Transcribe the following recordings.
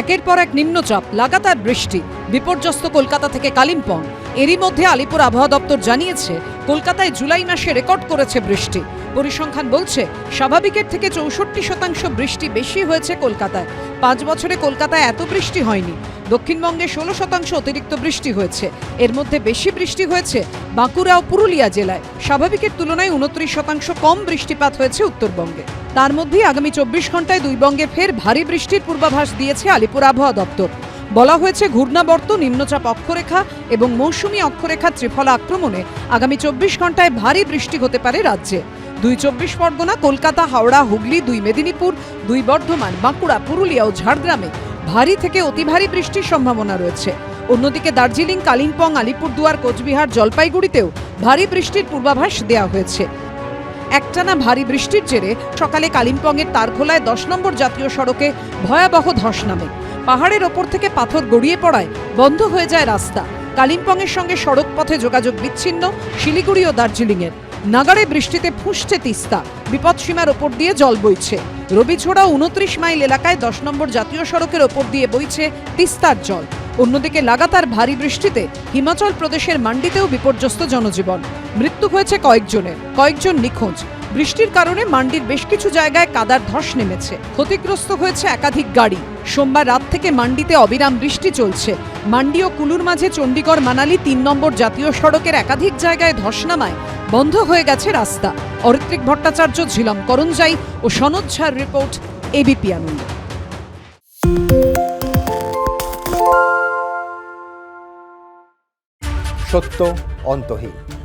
একের পর এক নিম্নচাপ, লাগাতার বৃষ্টি, বিপর্যস্ত কলকাতা থেকে কালিম্পং। এরই মধ্যে আলিপুর আবহাওয়া দপ্তর জানিয়েছে, কলকাতায় জুলাই মাসে রেকর্ড করেছে বৃষ্টি। পরিসংখ্যান বলছে, স্বাভাবিকের থেকে চৌষট্টি শতাংশ বৃষ্টি বেশি হয়েছে কলকাতায়। পাঁচ বছরে কলকাতায় এত বৃষ্টি হয়নি। দক্ষিণবঙ্গে ষোলো শতাংশ অতিরিক্ত বৃষ্টি হয়েছে। এর মধ্যে বেশি বৃষ্টি হয়েছে বাঁকুড়া ও পুরুলিয়া জেলায়। স্বাভাবিকের তুলনায় উনত্রিশ শতাংশ কম বৃষ্টিপাত হয়েছে উত্তরবঙ্গে। তার মধ্যেই আগামী চব্বিশ ঘন্টায় দুই বঙ্গে ফের ভারী বৃষ্টির পূর্বাভাস দিয়েছে আলিপুর আবহাওয়া দপ্তর। বলা হয়েছে ঘূর্ণাবর্ত, নিম্নচাপ অক্ষরেখা এবং মৌসুমী অক্ষরেখা ত্রিফলা আক্রমণে আগামী চব্বিশ ঘন্টায় ভারী বৃষ্টি হতে পারে রাজ্যে। দুই চব্বিশ পরগনা, কলকাতা, হাওড়া, হুগলি, দুই মেদিনীপুর, দুই বর্ধমান, বাঁকুড়া, পুরুলিয়া ও ঝাড়গ্রামে ভারী থেকে অতি ভারী বৃষ্টির সম্ভাবনা রয়েছে। অন্যদিকে দার্জিলিং, কালিম্পং, আলিপুরদুয়ার, কোচবিহার, জলপাইগুড়িতেও ভারী বৃষ্টির পূর্বাভাস দেওয়া হয়েছে। একটানা ভারী বৃষ্টির জেরে সকালে কালিম্পংয়ের তারখোলায় দশ নম্বর জাতীয় সড়কে ভয়াবহ ধস নামে। পাহাড়ের ওপর থেকে পাথর গড়িয়ে পড়ায় বন্ধ হয়ে যায় রাস্তা। কালিম্পংয়ের সঙ্গে সড়ক পথে যোগাযোগ বিচ্ছিন্ন শিলিগুড়ি ও দার্জিলিংয়ের। নাগাড়ে বৃষ্টিতে ফুঁসছে তিস্তা। বিপদসীমার ওপর দিয়ে জল বইছে। রবিছোড়া উনত্রিশ মাইল এলাকায় দশ নম্বর জাতীয় সড়কের ওপর দিয়ে বইছে তিস্তার জল। অন্যদিকে লাগাতার ভারী বৃষ্টিতে হিমাচল প্রদেশের মান্ডিতেও বিপর্যস্ত জনজীবন। মৃত্যু হয়েছে কয়েকজনের। কয়েকজন নিখোঁজ। বৃষ্টির কারণে মান্ডির বেশ কিছু জায়গায় কাদার ধস নেমেছে। ক্ষতিগ্রস্ত হয়েছে একাধিক গাড়ি। সোমবার রাত থেকে মান্ডিতে অবিরাম বৃষ্টি চলছে। মান্ডি ও কুলুর মাঝে চণ্ডীগড় মানালি তিন নম্বর জাতীয় সড়কের একাধিক জায়গায় ধস নামায় বন্ধ হয়ে গেছে রাস্তা। অরিত্রিক ভট্টাচার্য, ঝিলম করঞ্জাই ও সনদ ঝার রিপোর্ট, এবিপি আনন্দ। সত্য, অন্তহীন।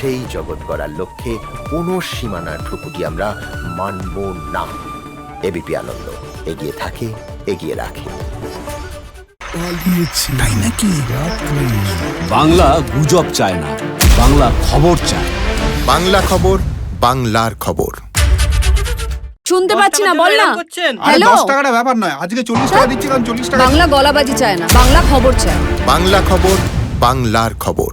সেই জগৎ গড়ার লক্ষ্যে কোনো সীমানার ঠুকুটি আমরা মানব না। এবিপি আনন্দ এগিয়ে থাকে এগিয়ে রাখে। তাই নাকি? বাংলা গুজব চায় না বাংলা খবর চায়। বাংলা খবর বাংলার খবর। শুনতে পাচ্ছি না বল না। হ্যালো। দশ টাকাটা ব্যাপার নয় আজকে চল্লিশ টাকা দিচ্ছি কারণ চল্লিশ টাকা বাংলা গলাবাজি চায় না বাংলা খবর চায়। বাংলা খবর বাংলার খবর।